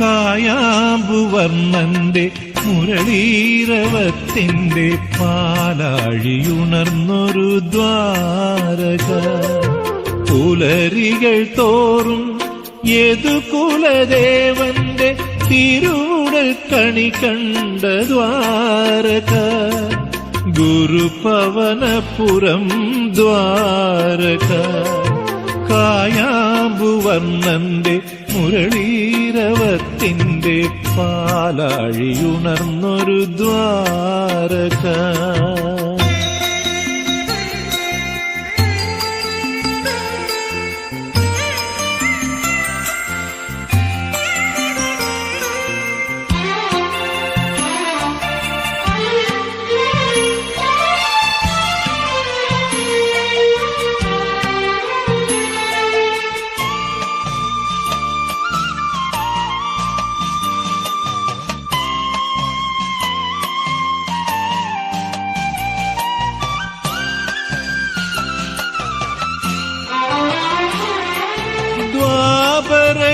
കായാമ്പുവർണന്റെ മുരളീരവത്തിന്റെ പാലാഴിയുണർന്നൊരു ദ്വാരക. പുലരികൾ തോറും ഏതു കുലദേവന്റെ തിരുടൽ കണി കണ്ട ദ്വാരക. ഗുരുപവനപുരം ദ്വാരക. കായാമ്പുവർണന്റെ മുരളീരവത്തിന്റെ പാലാഴിയുണർന്നൊരു ദ്വാരക.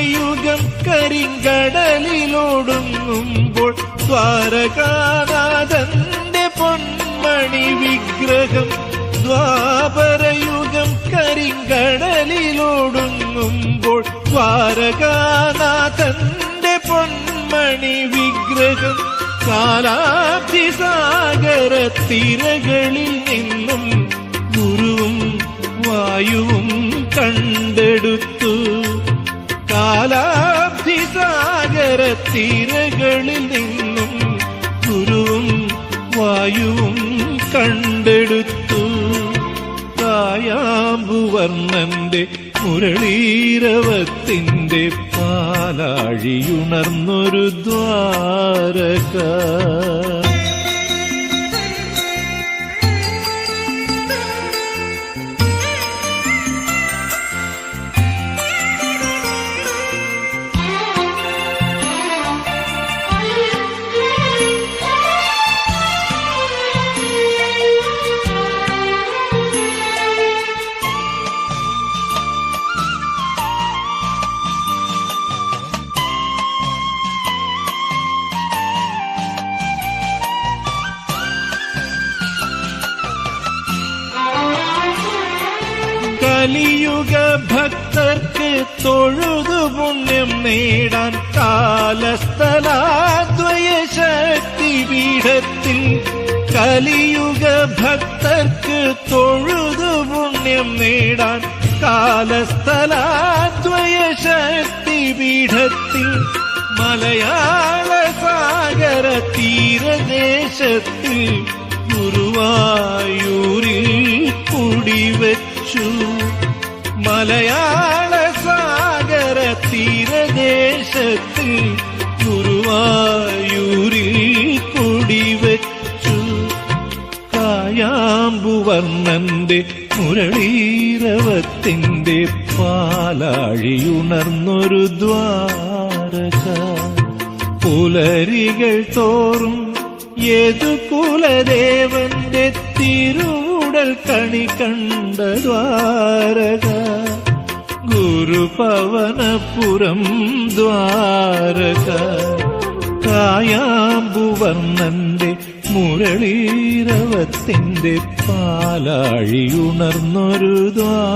ദ്വാപരയുഗം കരിങ്കടലിലോടുങ്ങുമ്പോൾ ദ്വാരകാനാഥന്റെ പൊന്മണി വിഗ്രഹം ദ്വാപരയുഗം കരിങ്കടലിലോടുങ്ങുമ്പോൾ ദ്വാരകാനാഥന്റെ പൊന്മണി വിഗ്രഹം കാലാഭിസാഗര തിരകളിൽ നിന്നും കാലാഭിസാഗര തിരകളിൽ നിന്നും ഗുരുവും വായുവും കണ്ടെടുത്തു. കായാമ്പുവർണന്റെ മുരളീരവത്തിന്റെ പാലാഴിയുണർന്നൊരു ദ്വാരക. കലിയുഗ ഭക്തർക്ക് തൊഴുതു പുണ്യം നേടാൻ കാലസ്ഥലാദ്വയ ശക്തി പീഠത്തിൽ. കലിയുഗ ഭക്തർക്ക് തൊഴുതു പുണ്യം നേടാൻ കാലസ്ഥലാദ്വയ ശക്തി പീഠത്തിൽ. മലയാള സാഗര തീരദേശത്തിൽ ഗുരുവായൂരിൽ മലയാള സാഗര തീരദേശത്തിൽ ഗുരുവായൂരിൽ കുടിവച്ചു. കായാമ്പുവർണന്റെ മുരളീരവത്തിന്റെ പാലാഴിയുണർന്നൊരു ദ്വാരക. പുലരികൾ തോറും ഏതു കുലദേവന്റെ തിരുവുടൽ കണി കണ്ട ദ്വാരക. ഗുരുപവനപുരം ദ്വാരക കായാമ്പുവർണന്റെ മുരളീരവത്തിന്റെ പാലാഴിയുണർന്നൊരു ദ്വാരക.